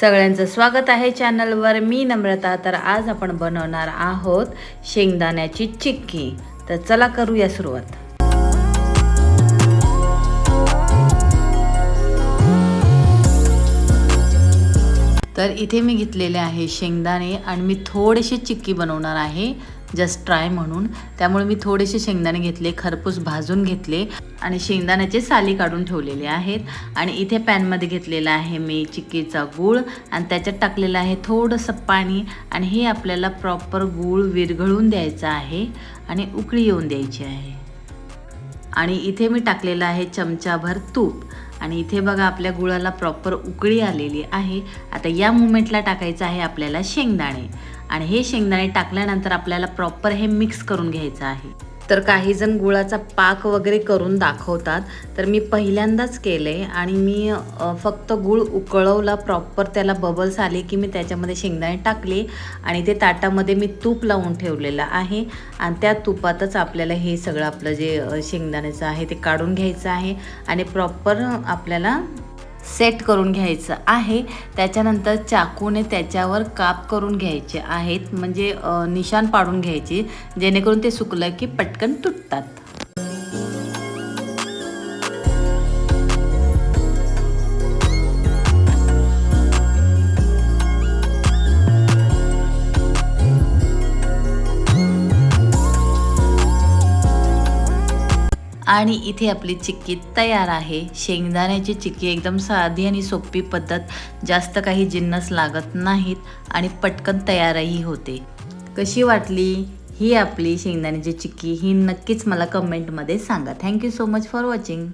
सगळ्यांचं स्वागत आहे चॅनलवर. मी नम्रता तर आज आपण बनवणार आहोत शेंगदाण्याची चिक्की. तर चला करूया सुरुवात. तर इथे मी घेतलेले आहे शेंगदाणे आणि मी थोडेसे चिक्की बनवणार आहे. जस्ट ट्राय म्हणून. त्यामुळे मी थोडेसे शेंगदाणे घेतले खरपूस भाजून घेतले आणि शेंगदाण्याचे साली काढून ठेवलेले आहेत. आणि इथे पॅनमध्ये घेतलेला आहे मी चिक्कीचा गूळ आणि त्याच्यात टाकलेलं आहे थोडंसं पाणी आणि हे आपल्याला प्रॉपर गूळ विरघळून द्यायचं आहे आणि उकळी येऊन द्यायची आहे. आणि इथे मी टाकलेलं आहे चमचाभर तूप. आणि इथे बघा आपल्या गुळाला प्रॉपर उकळी आलेली आहे. आता या मुमेंटला टाकायचं आहे आपल्याला शेंगदाणे. आणि हे शेंगदाणे टाकल्यानंतर आपल्याला प्रॉपर हे मिक्स करून घ्यायचं आहे. तर काही जण गुळाचा पाक वगैरे करून दाखवतात. तर मी पहिल्यांदाच केले आणि मी फक्त गुळ उकळवला प्रॉपर त्याला बबल्स आले की मी त्याच्यामध्ये शेंगदाणे टाकले आणि ते ताटामध्ये मी तूप लावून ठेवलेलं आहे. आणि त्या तुपातच आपल्याला हे सगळं आपलं जे शेंगदाण्याचं आहे ते काढून घ्यायचं आहे. आणि प्रॉपर आपल्याला सेट करून घ्यायचं आहे. त्याच्यानंतर चाकूने त्याच्यावर काप करून घ्यायचे आहेत. म्हणजे निशान निशाण पाडून घ्यायचे जेणेकरून ते सुकलं की पटकन तुटतात. आणि इथे आपली चिक्की तयार आहे. शेंगदाण्याची चिक्की एकदम साधी आणि सोपी पद्धत. जास्त काही जिन्नस लागत नाहीत आणि पटकन तयारही होते. कशी वाटली ही आपली शेंगदाण्याची चिक्की ही नक्कीच मला कमेंटमध्ये सांगा. Thank you so much for watching